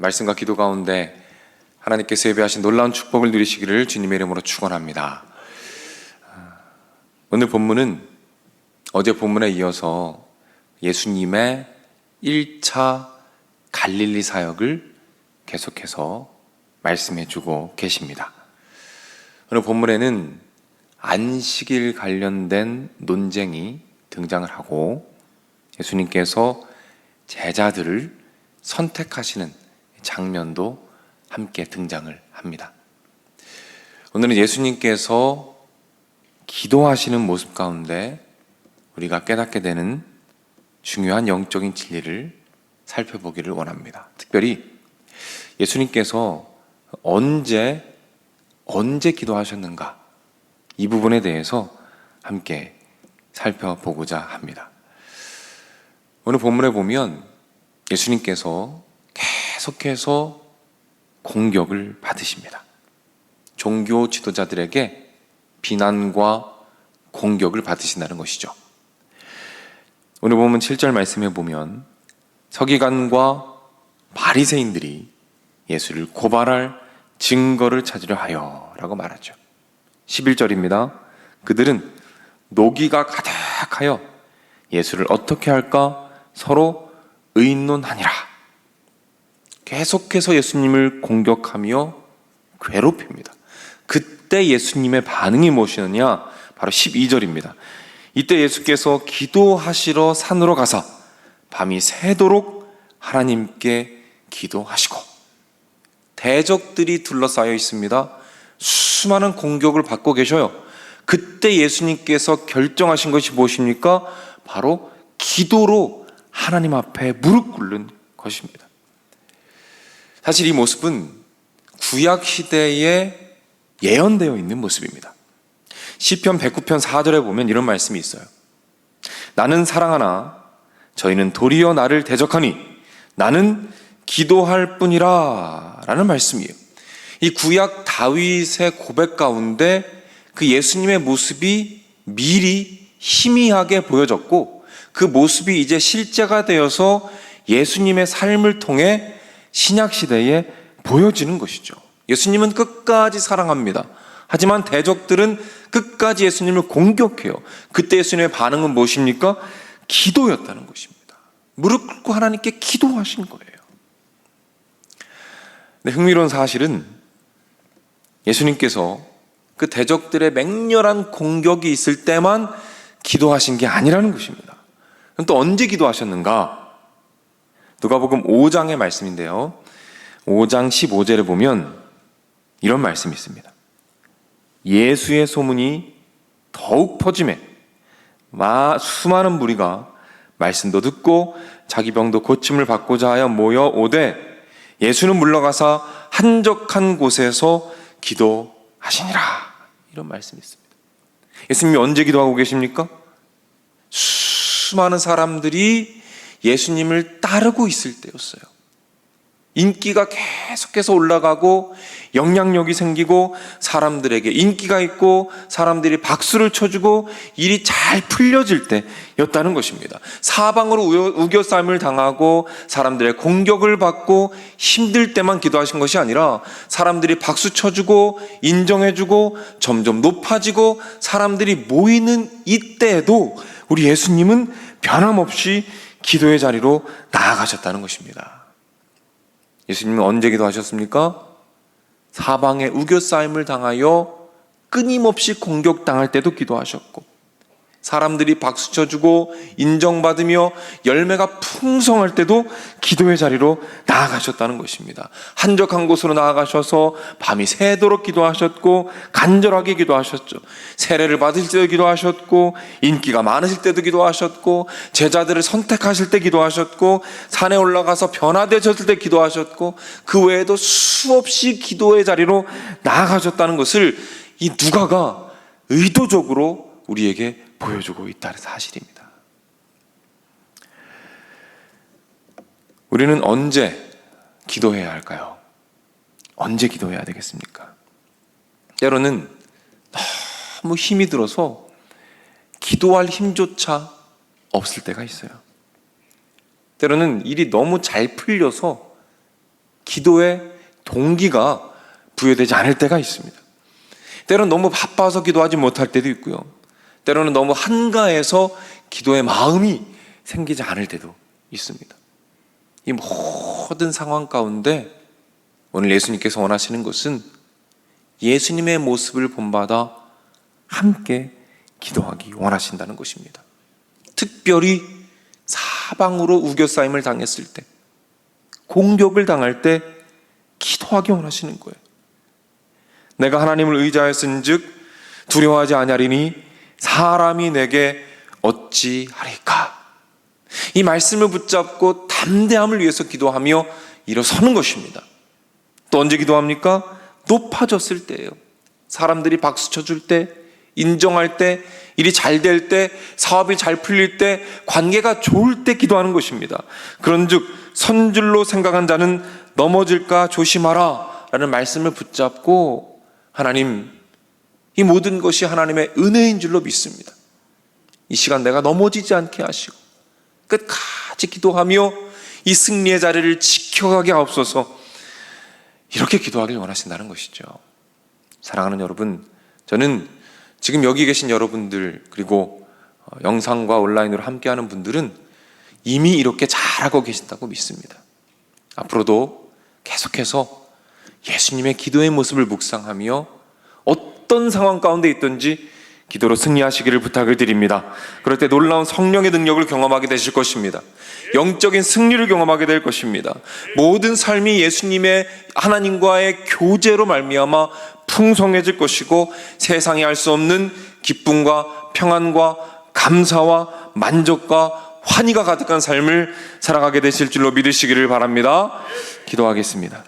말씀과 기도 가운데 하나님께서 예배하신 놀라운 축복을 누리시기를 주님의 이름으로 축원합니다. 아, 오늘 본문은 어제 본문에 이어서 예수님의 1차 갈릴리 사역을 계속해서 말씀해 주고 계십니다. 오늘 본문에는 안식일 관련된 논쟁이 등장을 하고 예수님께서 제자들을 선택하시는 장면도 함께 등장을 합니다. 오늘은 예수님께서 기도하시는 모습 가운데 우리가 깨닫게 되는 중요한 영적인 진리를 살펴보기를 원합니다. 특별히 예수님께서 언제 언제 기도하셨는가 이 부분에 대해서 함께 살펴보고자 합니다. 오늘 본문에 보면 예수님께서 계속해서 공격을 받으십니다. 종교 지도자들에게 비난과 공격을 받으신다는 것이죠. 오늘 보면 7절 말씀에 보면 서기관과 바리새인들이 예수를 고발할 증거를 찾으려 하여라고 말하죠. 11절입니다. 그들은 노기가 가득하여 예수를 어떻게 할까 서로 의논하니라. 계속해서 예수님을 공격하며 괴롭힙니다. 그때 예수님의 반응이 무엇이느냐? 바로 12절입니다. 이때 예수께서 기도하시러 산으로 가서 밤이 새도록 하나님께 기도하시고 대적들이 둘러싸여 있습니다. 수많은 공격을 받고 계셔요. 그때 예수님께서 결정하신 것이 무엇입니까? 바로 기도로 하나님 앞에 무릎 꿇는 것입니다. 사실 이 모습은 구약 시대에 예언되어 있는 모습입니다. 시편 109편 4절에 보면 이런 말씀이 있어요. 나는 사랑하나 저희는 도리어 나를 대적하니 나는 기도할 뿐이라 라는 말씀이에요. 이 구약 다윗의 고백 가운데 그 예수님의 모습이 미리 희미하게 보여졌고 그 모습이 이제 실제가 되어서 예수님의 삶을 통해 신약 시대에 보여지는 것이죠. 예수님은 끝까지 사랑합니다. 하지만 대적들은 끝까지 예수님을 공격해요. 그때 예수님의 반응은 무엇입니까? 기도였다는 것입니다. 무릎 꿇고 하나님께 기도하신 거예요. 근데 흥미로운 사실은 예수님께서 그 대적들의 맹렬한 공격이 있을 때만 기도하신 게 아니라는 것입니다. 그럼 또 언제 기도하셨는가? 누가복음 5장의 말씀인데요. 5장 15절에 보면 이런 말씀이 있습니다. 예수의 소문이 더욱 퍼짐에 수많은 무리가 말씀도 듣고 자기 병도 고침을 받고자 하여 모여 오되 예수는 물러가서 한적한 곳에서 기도하시니라 이런 말씀이 있습니다. 예수님이 언제 기도하고 계십니까? 수많은 사람들이 예수님을 따르고 있을 때였어요. 인기가 계속해서 올라가고 영향력이 생기고 사람들에게 인기가 있고 사람들이 박수를 쳐주고 일이 잘 풀려질 때였다는 것입니다. 사방으로 우겨쌈을 당하고 사람들의 공격을 받고 힘들 때만 기도하신 것이 아니라 사람들이 박수 쳐주고 인정해주고 점점 높아지고 사람들이 모이는 이때에도 우리 예수님은 변함없이 기도의 자리로 나아가셨다는 것입니다. 예수님은 언제 기도하셨습니까? 사방에 우겨싸임을 당하여 끊임없이 공격당할 때도 기도하셨고 사람들이 박수 쳐주고 인정받으며 열매가 풍성할 때도 기도의 자리로 나아가셨다는 것입니다. 한적한 곳으로 나아가셔서 밤이 새도록 기도하셨고 간절하게 기도하셨죠. 세례를 받을 때도 기도하셨고 인기가 많으실 때도 기도하셨고 제자들을 선택하실 때 기도하셨고 산에 올라가서 변화되셨을 때 기도하셨고 그 외에도 수없이 기도의 자리로 나아가셨다는 것을 이 누가가 의도적으로 우리에게 보여주고 있다는 사실입니다. 우리는 언제 기도해야 할까요? 언제 기도해야 되겠습니까? 때로는 너무 힘이 들어서 기도할 힘조차 없을 때가 있어요. 때로는 일이 너무 잘 풀려서 기도의 동기가 부여되지 않을 때가 있습니다. 때로는 너무 바빠서 기도하지 못할 때도 있고요. 때로는 너무 한가해서 기도의 마음이 생기지 않을 때도 있습니다. 이 모든 상황 가운데 오늘 예수님께서 원하시는 것은 예수님의 모습을 본받아 함께 기도하기 원하신다는 것입니다. 특별히 사방으로 우겨싸임을 당했을 때, 공격을 당할 때 기도하기 원하시는 거예요. 내가 하나님을 의지하였은즉 두려워하지 아니하리니 사람이 내게 어찌하리까? 이 말씀을 붙잡고 담대함을 위해서 기도하며 일어서는 것입니다. 또 언제 기도합니까? 높아졌을 때예요. 사람들이 박수 쳐줄 때, 인정할 때, 일이 잘 될 때, 사업이 잘 풀릴 때, 관계가 좋을 때 기도하는 것입니다. 그런즉 선줄로 생각한 자는 넘어질까 조심하라 라는 말씀을 붙잡고 하나님 이 모든 것이 하나님의 은혜인 줄로 믿습니다. 이 시간 내가 넘어지지 않게 하시고 끝까지 기도하며 이 승리의 자리를 지켜가게 하옵소서 이렇게 기도하길 원하신다는 것이죠. 사랑하는 여러분, 저는 지금 여기 계신 여러분들 그리고 어, 영상과 온라인으로 함께하는 분들은 이미 이렇게 잘하고 계신다고 믿습니다. 앞으로도 계속해서 예수님의 기도의 모습을 묵상하며 어떤 상황 가운데 있든지 기도로 승리하시기를 부탁을 드립니다. 그럴 때 놀라운 성령의 능력을 경험하게 되실 것입니다. 영적인 승리를 경험하게 될 것입니다. 모든 삶이 예수님의 하나님과의 교제로 말미암아 풍성해질 것이고 세상이 알 수 없는 기쁨과 평안과 감사와 만족과 환희가 가득한 삶을 살아가게 되실 줄로 믿으시기를 바랍니다. 기도하겠습니다.